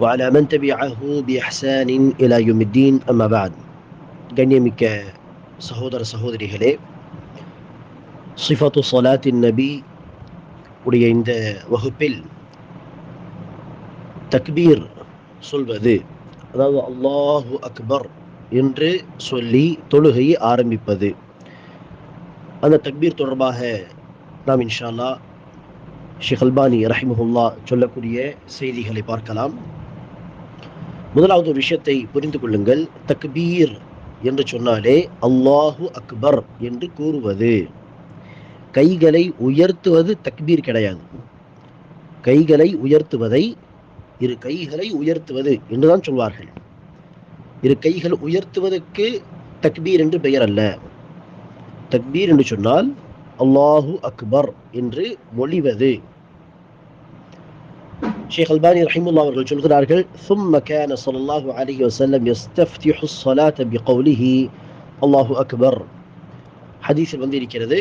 وعلى من تبعه بإحسان إلى يوم الدين أما بعد கண்ணியமிக்க சகோதர சகோதரிகளே சிஃபத்து சலாத்தின் நபி உடைய இந்த வகுப்பில் தக்பீர் சொல்வது அதாவது அல்லாஹு அக்பர் என்று சொல்லி தொழுகையை ஆரம்பிப்பது அந்த தக்பீர் தொடர்பாக நாம் இன்ஷா அல்லாஹ் ஷேக் அல்பானி ரஹிமஹுல்லா சொல்லக்கூடிய செய்திகளை பார்க்கலாம் முதலாவது ஒரு விஷயத்தை புரிந்து கொள்ளுங்கள். தக்பீர் என்று சொன்னாலே அல்லாஹு அக்பர் என்று கூறுவது. கைகளை உயர்த்துவது தக்பீர் கிடையாது. கைகளை உயர்த்துவதை இரு கைகளை உயர்த்துவது என்றுதான் சொல்வார்கள். இரு கைகள் உயர்த்துவதற்கு தக்பீர் என்று பெயர் அல்ல. தக்பீர் என்று சொன்னால் அல்லாஹு அக்பர் என்று மொழிவது. ஷேக் அல்பானி ரஹிமுல்லா அவர்கள் சொல்கிறார்கள் ثم كان صلى الله عليه وسلم يستفتح الصلاة بقوله الله أكبر ஹதீஸில் வந்து இருக்கிறது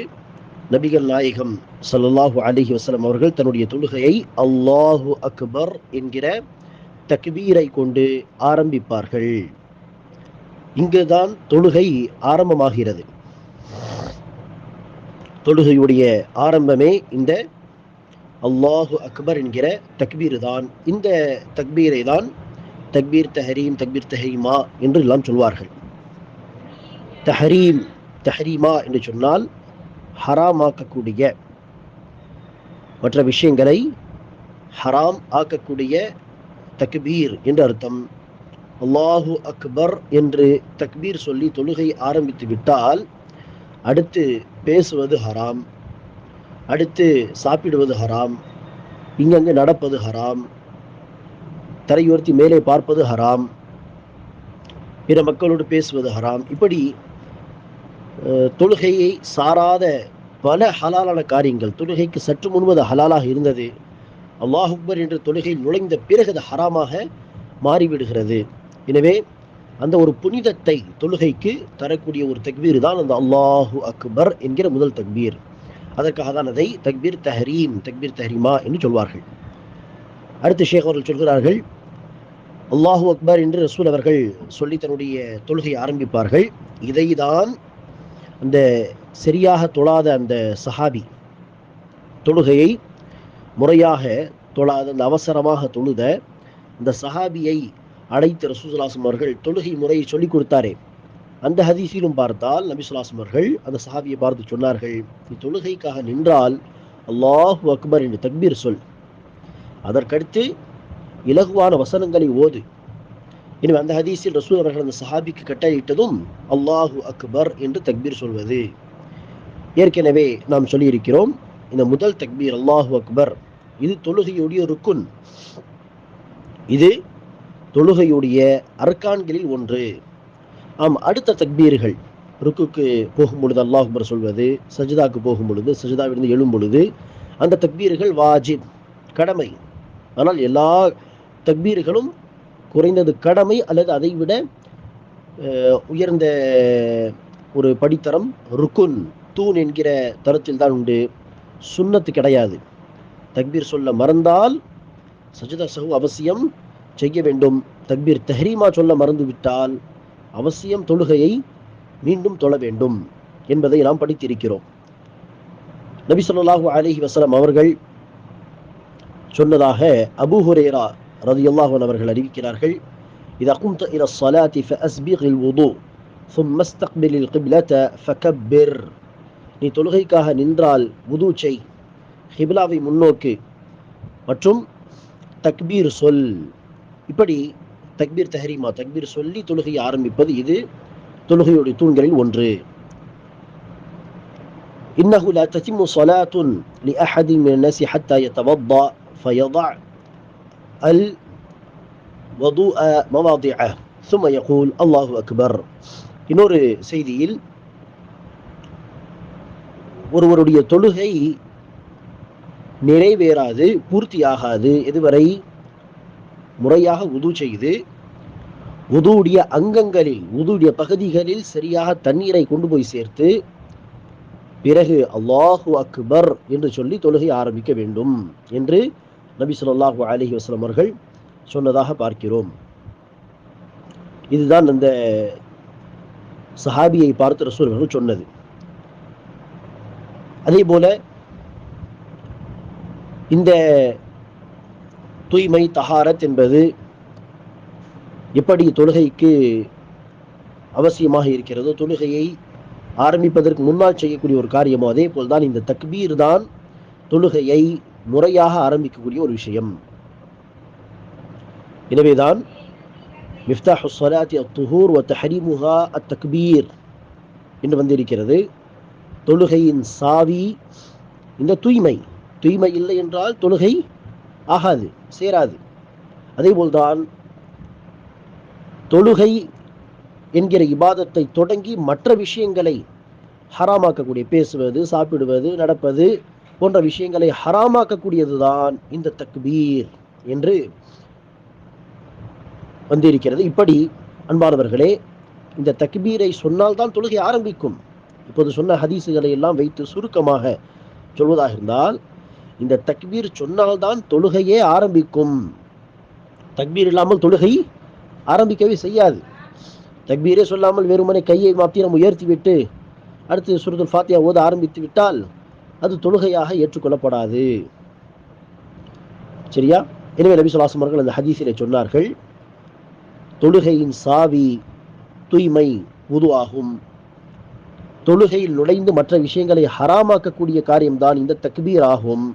நபிகள் நாயகம் ஸல்லல்லாஹு அலைஹி வஸல்லம் அவர்கள் தன்னுடைய தொழுகையை அல்லாஹு அக்பர் என்கிற தக்பீரை கொண்டு ஆரம்பிப்பார்கள் இங்குதான் தொழுகை ஆரம்பமாகிறது தொழுகையுடைய ஆரம்பமே இந்த அல்லாஹு அக்பர் என்கிற தக்பீர் தான் இந்த தக்பீரை தான் தக்பீர் தஹரீம் தக்பீர் தஹரீமா என்று எல்லாம் சொல்வார்கள். தஹரீம் தஹரீமா என்று சொன்னால் ஹராமாக்கக்கூடிய மற்ற விஷயங்களை ஹராம் ஆக்கக்கூடிய தக்பீர் என்று அர்த்தம். அல்லாஹு அக்பர் என்று தக்பீர் சொல்லி தொழுகை ஆரம்பித்து விட்டால் அடுத்து பேசுவது ஹராம். அடுத்து சாப்பிடுவது ஹராம் இங்கங்கு நடப்பது ஹராம் தரையுயர்த்தி மேலே பார்ப்பது ஹராம் பிற மக்களோடு பேசுவது ஹராம். இப்படி தொழுகையை சாராத பல ஹலாலான காரியங்கள் தொழுகைக்கு சற்று முன்பது ஹலாலாக இருந்தது. அல்லாஹ் அக்பர் என்ற தொழுகையில் நுழைந்த பிறகு அது ஹராமாக மாறிவிடுகிறது. எனவே அந்த ஒரு புனிதத்தை தொழுகைக்கு தரக்கூடிய ஒரு தக்பீர் தான் அந்த அல்லாஹு அக்பர் என்கிற முதல் தக்பீர். அதற்காக தான் அதை தக்பீர் தஹரீம் தக்பீர் தஹரீமா என்று சொல்வார்கள். அடுத்து ஷேக் அவர்கள் சொல்கிறார்கள் அல்லாஹு அக்பர் என்று ரசூல் அவர்கள் சொல்லி தன்னுடைய தொழுகை ஆரம்பிப்பார்கள். இதை தான் அந்த சரியாக தொழாத அந்த சஹாபி தொழுகையை முறையாக தொழாத அந்த அவசரமாக தொழுத அந்த சஹாபியை அழைத்து ரசூசுலாசம் அவர்கள் தொழுகை முறையை சொல்லிக் கொடுத்தாரே. அந்த ஹதீஸிலும் பார்த்தால் நபி அந்த சஹாபியை பார்த்து சொன்னார்கள் நீ தொழுகைக்காக நின்றால் அல்லாஹு அக்பர் என்று தக்பீர் சொல். அதற்கடுத்து இலகுவான வசனங்களை ஓது. எனவே அந்த ஹதீஸில் ரசூல் அவர்கள் அந்த சஹாபிக்கு கட்டளையிட்டதும் அல்லாஹு அக்பர் என்று தக்பீர் சொல்வது. ஏற்கனவே நாம் சொல்லியிருக்கிறோம் இந்த முதல் தக்பீர் அல்லாஹு அக்பர் இது தொழுகையுடைய ருக்குன். இது தொழுகையுடைய அர்கான்களில் ஒன்று. ஆம் அடுத்த தக்பீர்கள். ருக்குக்கு போகும் பொழுது அல்லாஹ் சொல்வது சஜிதாவுக்கு போகும் பொழுது சஜிதாவிலிருந்து எழும் பொழுது அந்த தக்பீர்கள் வாஜிப் கடமை. ஆனால் எல்லா தக்பீர்களும் குறைந்தது கடமை அல்லது அதை விட உயர்ந்த ஒரு படித்தரம் ருக்குன் தூண் என்கிற தரத்தில் தான் உண்டு. சுண்ணத்து கிடையாது. தக்பீர் சொல்ல மறந்தால் சஜிதா சஹு அவசியம் செய்ய வேண்டும். தக்பீர் தஹ்ரீமா சொல்ல மறந்து விட்டால் அவசியம் தொழுகையை மீண்டும் தொழ வேண்டும் என்பதை நாம் படித்திருக்கிறோம் நபி ஸல்லல்லாஹு அலைஹி வஸல்லம் அவர்கள் சொன்னதாக அபூ ஹுரைரா ரலியல்லாஹு அன்ஹு அவர்கள் அறிவிக்கிறார்கள் إذا قمت إلى الصلاة فأسبغ الوضوء ثم استقبل القبلة فكبر நீ தொழுகைக்காக நின்றால் வுது செய் ஹிப்லாவை முன்னோக்கு மற்றும் தக்பீர் சொல் இப்படி தக்பீர் தஹரீமா தக்பீர் சொல்லி தொழுகையை ஆரம்பிப்பது இது தொழுகையுடைய தூண்களில் ஒன்று إنه لا تتم صلاة لأحد من الناس حتى يتوضأ فيضع الوضوء مواضعه சும்ம யகூல் அல்லாஹு அக்பர் இன்னொரு செய்தியில் ஒருவருடைய தொழுகை நிறைவேறாது பூர்த்தியாகாது எதுவரை முறையாக உது செய்து உதுவுடைய அங்கங்களில் உதுவுடைய பகுதிகளில் சரியாக தண்ணீரை கொண்டு போய் சேர்த்து பிறகு அல்லாஹு அக்பர் என்று சொல்லி தொழுகை ஆரம்பிக்க வேண்டும் என்று நபி சொல்லாஹு அலஹி வஸ்லம் அவர்கள் சொன்னதாக பார்க்கிறோம். இதுதான் அந்த சஹாபியை பார்த்து ரசூல் அவர்கள் சொன்னது. அதே போல இந்த தூய்மை தஹாரத் என்பது எப்படி தொழுகைக்கு அவசியமாக இருக்கிறதோ தொழுகையை ஆரம்பிப்பதற்கு முன்னால் செய்யக்கூடிய ஒரு காரியமோ அதே போல்தான் இந்த தக்பீர் தான் தொழுகையை முறையாக ஆரம்பிக்கக்கூடிய ஒரு விஷயம். எனவேதான் மிஃப்தாஹு ஸலாத்தி அத்துஹூர் ஒத்த ஹரிமுகா அத் தக்பீர் என்று வந்திருக்கிறது. தொழுகையின் சாவி இந்த தூய்மை. தூய்மை இல்லை என்றால் தொழுகை ஆகாது சேராது. அதேபோல்தான் தொழுகை என்கிற இபாதத்தை தொடங்கி மற்ற விஷயங்களை ஹராமாக்கக்கூடிய பேசுவது சாப்பிடுவது நடப்பது போன்ற விஷயங்களை ஹராமாக்கக்கூடியதுதான் இந்த தக்பீர் என்று வந்திருக்கிறது. இப்படி அன்பானவர்களே இந்த தக்பீரை சொன்னால்தான் தொழுகை ஆரம்பிக்கும். இப்போது சொன்ன ஹதீஸுகளை எல்லாம் வைத்து சுருக்கமாக சொல்வதாக இருந்தால் இந்த தக்பீர் சொன்னால்தான் தொழுகையே ஆரம்பிக்கும். தக்பீர் இல்லாமல் தொழுகை ஆரம்பிக்கவே செய்யாது. தக்பீரே சொல்லாமல் வெறுமனை கையை மாத்திரம் உயர்த்தி விட்டு அடுத்து சுருதுல் ஃபாத்தியா ஓத ஆரம்பித்து விட்டால் அது தொழுகையாக ஏற்றுக்கொள்ளப்படாது. சரியா? எனவே நபி சொல்லாசம் அவர்கள் அந்த ஹதீஸிலே சொன்னார்கள் தொழுகையின் சாவி தூய்மை உது ஆகும் தொழுகையில் நுழைந்து மற்ற விஷயங்களை ஹராமாக்கக்கூடிய காரியம்தான் இந்த தக்பீர் ஆகும்.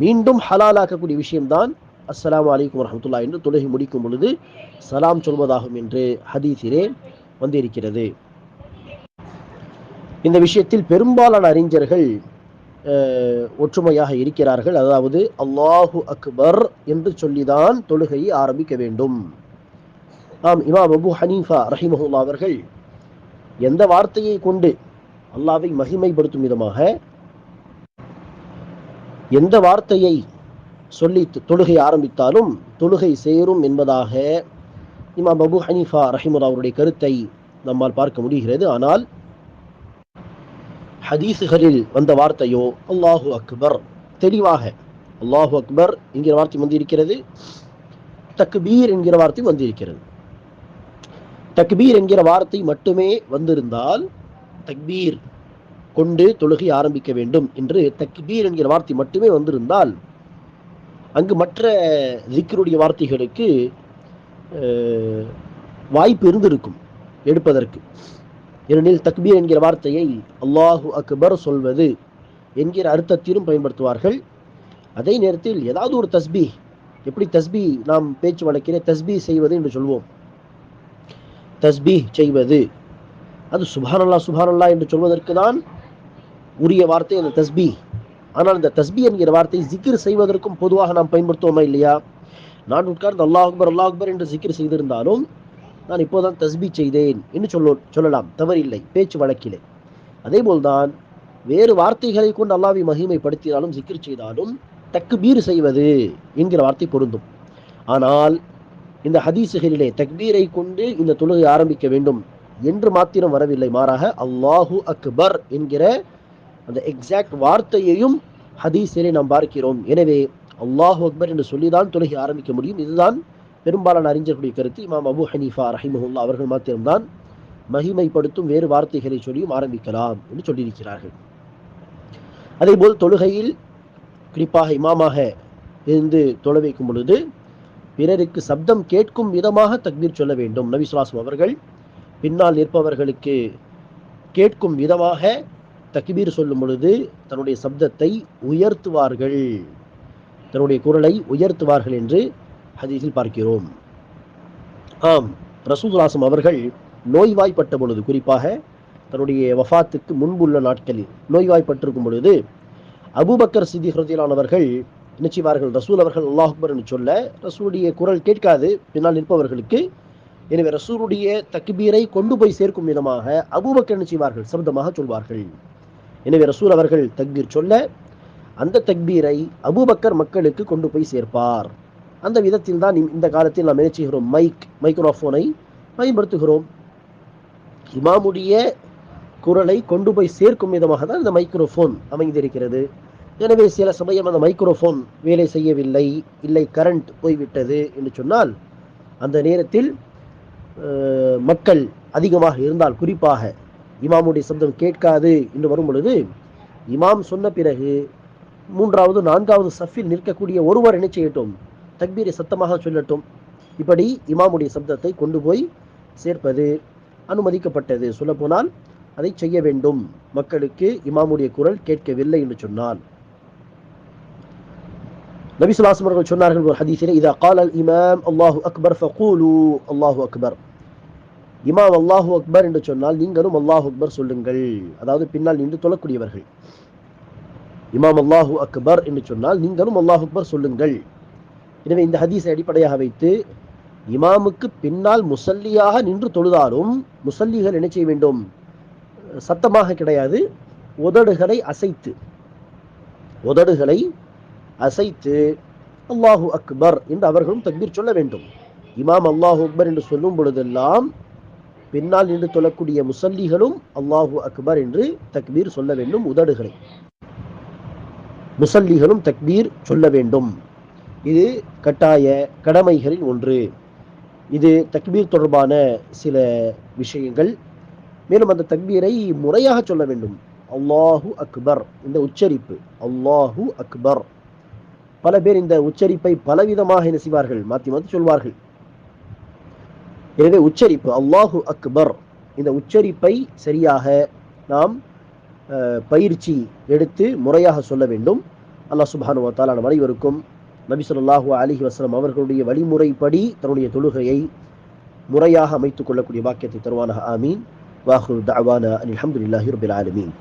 மீண்டும் ஹலாலாக்கக்கூடிய விஷயம்தான். அஸ்லாம் அலைக்கும் வரமத்துல்லா என்று தொழுகை முடிக்கும் பொழுது சலாம் சொல்வதாகும் என்று ஹதீஸிலே வந்திருக்கிறது. இந்த விஷயத்தில் பெரும்பாலான அறிஞர்கள் அஹ், ஒற்றுமையாக இருக்கிறார்கள். அதாவது அல்லாஹு அக்பர் என்று சொல்லிதான் தொழுகையை ஆரம்பிக்க வேண்டும். ஆம் இமாம் அபு ஹனீஃபா ரஹிமஹுல்லா அவர்கள் எந்த வார்த்தையை கொண்டு அல்லாவை மகிமைப்படுத்தும் விதமாக எந்த வார்த்தையை சொல்லி தொழுகை ஆரம்பித்தாலும் தொழுகை சேரும் என்பதாக இமாம் அபு ஹனீஃபா ரஹிமுல்லா அவருடைய கருத்தை நம்மால் பார்க்க முடிகிறது. ஆனால் ஹதீஸுகளில் வந்த வார்த்தையோ அல்லாஹு அக்பர் தெளிவாக அல்லாஹு அக்பர் என்கிற வார்த்தை வந்திருக்கிறது. தக்பீர் என்கிற வார்த்தை வந்திருக்கிறது. தக்பீர் என்கிற வார்த்தை மட்டுமே வந்திருந்தால் தக்பீர் கொண்டு தொழுகை ஆரம்பிக்க வேண்டும் என்று தக்பீர் என்கிற வார்த்தை மட்டுமே வந்திருந்தால் அங்கு மற்ற ஜிக்கருடைய வார்த்தைகளுக்கு வாய்ப்பு இருந்திருக்கும் எடுப்பதற்கு. ஏனெனில் தக்பீர் என்கிற வார்த்தையை அல்லாஹு அக்பர் சொல்வது என்கிற அர்த்தத்திலும் பயன்படுத்துவார்கள். அதே நேரத்தில் ஏதாவது ஒரு தஸ்பீ எப்படி தஸ்பீ நாம் பேச்சு வழக்கிலே தஸ்பீ செய்வது என்று சொல்வோம். தஸ்பீ செய்வது அது சுபானல்லா சுபானல்லா என்று சொல்வதற்கு தான் உரிய வார்த்தை அந்த தஸ்பீ. ஆனால் இந்த தஸ்பீ என்கிற வார்த்தை ஜிக்கிர் செய்வதற்கும் பொதுவாக நாம் பயன்படுத்துவோமா இல்லையா? நான் உட்கார்ந்து அல்லாஹ் அக்பர் அல்லாஹ் அக்பர் என்று ஜிக்கிர் செய்திருந்தாலும் நான் இப்போதான் தஸ்பீ செய்தேன் என்று சொல்ல சொல்லலாம். தவறில்லை பேச்சு வழக்கிலே. அதேபோல்தான் வேறு வார்த்தைகளை கொண்டு அல்லாவை மகிமைப்படுத்தினாலும் ஜிக்கிர் செய்தாலும் தக்பீர் செய்வது என்கிற வார்த்தை பொருந்தும். ஆனால் இந்த ஹதீசுகளிலே தக்பீரை கொண்டு இந்த தொழுகை ஆரம்பிக்க வேண்டும் என்று மாத்திரம் வரவில்லை. மாறாக அல்லாஹு அக்பர் என்கிற அந்த எக்ஸாக்ட் வார்த்தையையும் ஹதீஸிலே நாம் பார்க்கிறோம். எனவே அல்லாஹு அக்பர் என்று சொல்லிதான் தொழுகை ஆரம்பிக்க முடியும். இதுதான் பெரும்பாலான அறிஞர்களுடைய கருத்து. இமாம் அபு ஹனீஃபா ரஹிமஹுல்லா அவர்கள் மாத்திரம்தான் மகிமைப்படுத்தும் வேறு வார்த்தைகளை சொல்லியும் ஆரம்பிக்கலாம் என்று சொல்லியிருக்கிறார்கள். அதேபோல் தொழுகையில் குறிப்பாக இமாமாக இருந்து தொழ வைக்கும் பொழுது பிறருக்கு சப்தம் கேட்கும் விதமாக தக்பீர் சொல்ல வேண்டும். நபி அவர்கள் பின்னால் நிற்பவர்களுக்கு கேட்கும் விதமாக தக்பீர் சொல்லும் பொழுது தன்னுடைய சப்தத்தை உயர்த்துவார்கள். தன்னுடைய குரலை உயர்த்துவார்கள் என்று ஹதீஸில் பார்க்கிறோம். ஆம் ரசூதுலாசம் அவர்கள் நோய்வாய்ப்பட்ட பொழுது குறிப்பாக தன்னுடைய வஃபாத்துக்கு முன்புள்ள நாட்களில் நோய்வாய்ப்பட்டிருக்கும் பொழுது அபூபக்கர் சிதி ஹிருதியிலானவர்கள் நிச்சயவார்கள் ரசூல் அவர்கள் அல்லாஹ்பர் என்று சொல்ல ரசூலுடைய குரல் கேட்காது பின்னால் நிற்பவர்களுக்கு. எனவே ரசூலுடைய தக்பீரை கொண்டு போய் சேர்க்கும் விதமாக அபூபக்கர் என்ன செய்வார்கள்? சப்தமாக சொல்வார்கள். எனவே ரசூல் அவர்கள் தக்பீர் சொல்ல அந்த தக்பீரை அபூபக்கர் மக்களுக்கு கொண்டு போய் சேர்ப்பார். அந்த விதத்தில் தான் இந்த காலத்தில் நாம் என்ன செய்கிறோம்? மைக் மைக்ரோஃபோனை பயன்படுத்துகிறோம். இமாமுடைய குரலை கொண்டு போய் சேர்க்கும் விதமாக தான் இந்த மைக்ரோஃபோன் அமைந்திருக்கிறது. எனவே சில சமயம் அந்த மைக்ரோஃபோன் வேலை செய்யவில்லை இல்லை கரண்ட் போய்விட்டது என்று சொன்னால் அந்த நேரத்தில் மக்கள் அதிகமாக இருந்தால் குறிப்பாக இமாமுடைய சப்தம் கேட்காது என்று வரும் பொழுது இமாம் சொன்ன பிறகு மூன்றாவது நான்காவது சஃபில் நிற்கக்கூடிய ஒருவர் என்ன செய்யட்டும்? தக்பீரை சத்தமாக சொல்லட்டும். இப்படி இமாமுடைய சப்தத்தை கொண்டு போய் சேர்ப்பது அனுமதிக்கப்பட்டது. சொல்லப்போனால் அதை செய்ய வேண்டும். மக்களுக்கு இமாமுடைய குரல் கேட்கவில்லை என்று சொன்னான். நபிசுல்லாசம் அவர்கள் சொன்னார்கள் ஒரு ஹதீஸிலே இதா காலல் இமாம் அல்லாஹு அக்பர் ஃபகூலு அல்லாஹு அக்பர். இமாம் அல்லாஹூ அக்பர் என்று சொன்னால் நீங்களும் அல்லாஹு அக்பர் சொல்லுங்கள். அதாவது பின்னால் நின்று தொழக்கூடியவர்கள். இமாம் அல்லாஹூ அக்பர் என்று சொன்னால் நீங்களும் அல்லாஹு அக்பர் சொல்லுங்கள். எனவே இந்த ஹதீஸை அடிப்படையாக வைத்து இமாமுக்கு பின்னால் முசல்லியாக நின்று தொழுதாலும் முசல்லிகள் என்ன செய்ய வேண்டும்? சத்தமாக கிடையாது. உதடுகளை அசைத்து உதடுகளை அசைத்து அல்லாஹு அக்பர் என்று அவர்களும் தக்பீர் சொல்ல வேண்டும். இமாம் அல்லாஹு அக்பர் என்று சொல்லும் பொழுதெல்லாம் பின்னால் நின்று தொழக்கூடிய முசல்லிகளும் அல்லாஹு அக்பர் என்று தக்பீர் சொல்ல வேண்டும் உதடுகளை. முசல்லிகளும் தக்பீர் சொல்ல வேண்டும். இது கட்டாய கடமைகளில் ஒன்று. இது தக்பீர் தொடர்பான சில விஷயங்கள். மேலும் அந்த தக்பீரை முறையாக சொல்ல வேண்டும். அல்லாஹு அக்பர் இந்த உச்சரிப்பு. அல்லாஹு அக்பர். பல பேர் இந்த உச்சரிப்பை பலவிதமாக என்ன செய்வார்கள்? மாற்றி மாற்றி சொல்வார்கள். எனவே உச்சரிப்பு அல்லாஹு அக்பர். இந்த உச்சரிப்பை சரியாக நாம் பயிற்சி எடுத்து முறையாக சொல்ல வேண்டும். அல்லாஹ் சுபானு வ நம் அனைவருக்கும் நபி சொல்லாஹு அலிஹி வஸல்லம் அவர்களுடைய வழிமுறைப்படி தன்னுடைய தொழுகையை முறையாக அமைத்துக் கொள்ளக்கூடிய வாக்கியத்தை தருவானாக. ஆமீன். வாஹு தஅவானா அலி அஹமதுல்லாஹி ரபில் ஆலமீன்.